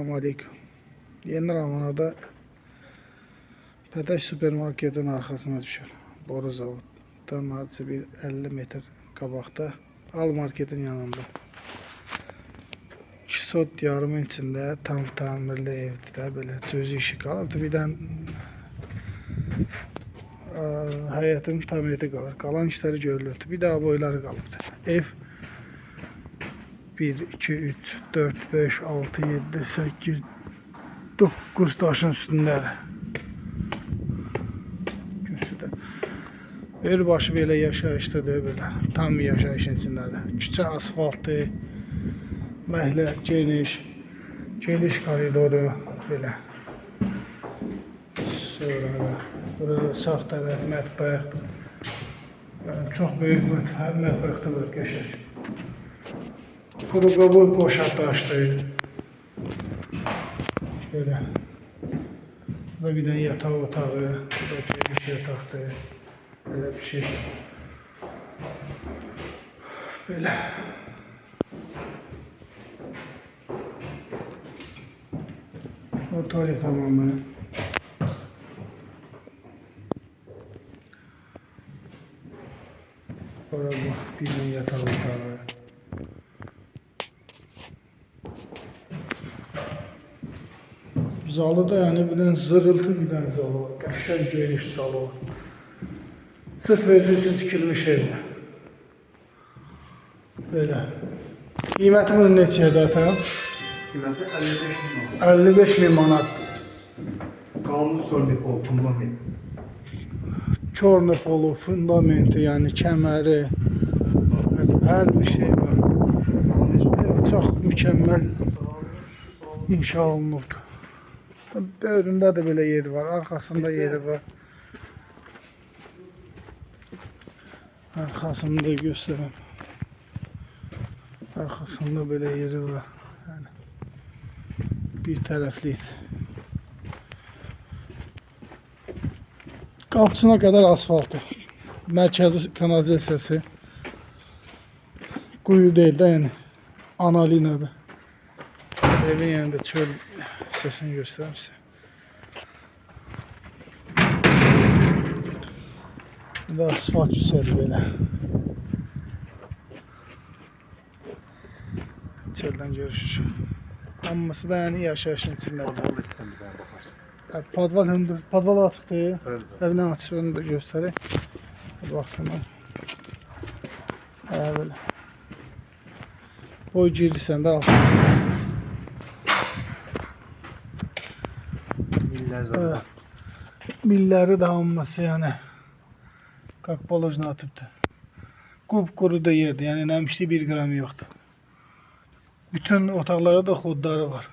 Selamun Aleyküm. Yeni Ramanada Pədəş supermarketin arxasına düşür. Boru zavoddan hardasa bir 50 metr qabaqda. Al marketin yanında. 2 sot yarımın içində tam təmirli evdir də belə cüzi işi qalıbdı. Bir dən ə, həyətin tam eti qalır. Qalan işləri görülürdü. Bir daha boyları qalıbdı. Ev 1, 2, 3, 4, 5, 6, 7, 8, 9 taşın üstündədir. Kürsüdə. Bir başı belə yaşayışlıdır belə. Tam yaşayışın içindədir. Küçə asfaltı, məhlə geniş, geniş koridoru belə. Sonra bura sağ tərəf mətbəx. Yəni çox böyük mətbəx, mətbəxdə var qəşəng. Krugovu boşaltmıştı. Böyle. Burada bir de yatak otağı, burada geniş yataktı. Böyle bir şey. Böyle. Otel tamamı. Burada bu bir yatak otağı. Zalı da yani bilen zırıltı bilen zalı var. Qəşəng geniş zalı var. Sırf özü üçün tikilmiş evdə. Belə. Qiyməti bunun neçədir ata? Kıymetı 55 milyon. 55 min manat. Kanunu çöldük o fundament. Çorlu polu, fundamenti, yani kəməri, hər, hər bir şey var. Evet, çox mükəmməl inşa olunubdur. Böyründə də belə yeri var, arxasında yeri var. Arxasını da göstərəm. Arxasında belə yeri var. Yəni bir tərəflidir. Qapısına qədər asfaltı. Mərkəzi kanalizasiyası. Quyu deyil də, yəni analinadır. Evin yanında çöl hissəsini göstərim sizə. Bir də asfalt küçədir belə. Çöldən görüşür. Hamısı da yəni yaşayışın içindədir. Kontrol etsen bir daha bakar. Ha, Padval hündür. Padval açıqdır. Evet. Evdən açıq onu da göstərək. Hadi baxsınlar. Hə, belə. Boy girirsən də al. Biller zaten. Eh, evet. Billeri dağılması yani. Kalk balojuna atıp da. Kup kuru da yerdi. Yani nemşli bir gram yoktu. Bütün otaqlara da xodları var.